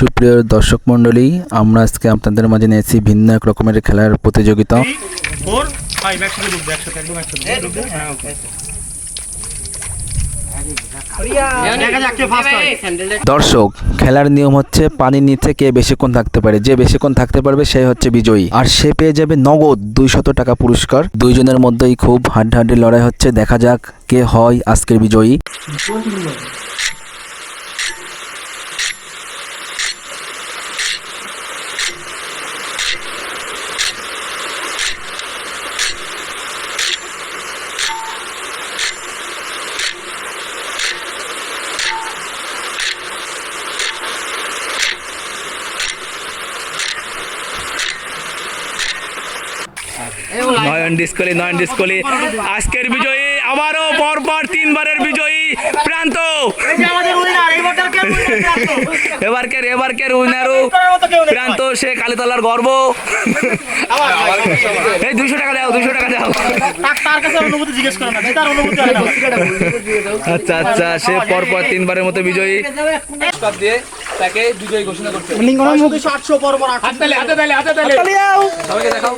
সুপ্রিয় দর্শক মণ্ডলী আমরা আজকে আপনাদের মাঝে নিয়েছি ভিন্ন এক রকমের খেলার প্রতিযোগিতা। দর্শক খেলার নিয়ম হচ্ছে পানির নিচে কে বেশিক্ষণ থাকতে পারে। যে বেশিক্ষণ থাকতে পারবে সে হচ্ছে বিজয়ী। আর সে পেয়ে যাবে নগদ দুইশত টাকা পুরস্কার। দুইজনের মধ্যেই খুব হাড্ডাহাড্ডি লড়াই হচ্ছে। দেখা যাক কে হয় আজকের বিজয়ী। নয়ন ডিসকলি নয়ন ডিসকলি। আজকের বিজয়ী আবারও পরপর তিনবারের বিজয়ী প্রান্ত। এই যে আমাদের উইনার এইবারটার কে উইনার? এবারকের এবারকের উইনারও প্রান্ত সে কালীতলার গর্ব। এই দুইশো টাকা দাও দুইশো টাকা দাও। তার কাছে অনুভূতি জিজ্ঞেস করে না তার অনুভূতি না আচ্ছা আচ্ছা সে পরপর তিনবারের মতো বিজয়ী। দিয়ে তাকে বিজয়ী ঘোষণা করতে লিঙ্গন মুখ 800 পর পর 800 তালে। হাতে তালে হাতে তালে। সবাইকে দেখাও।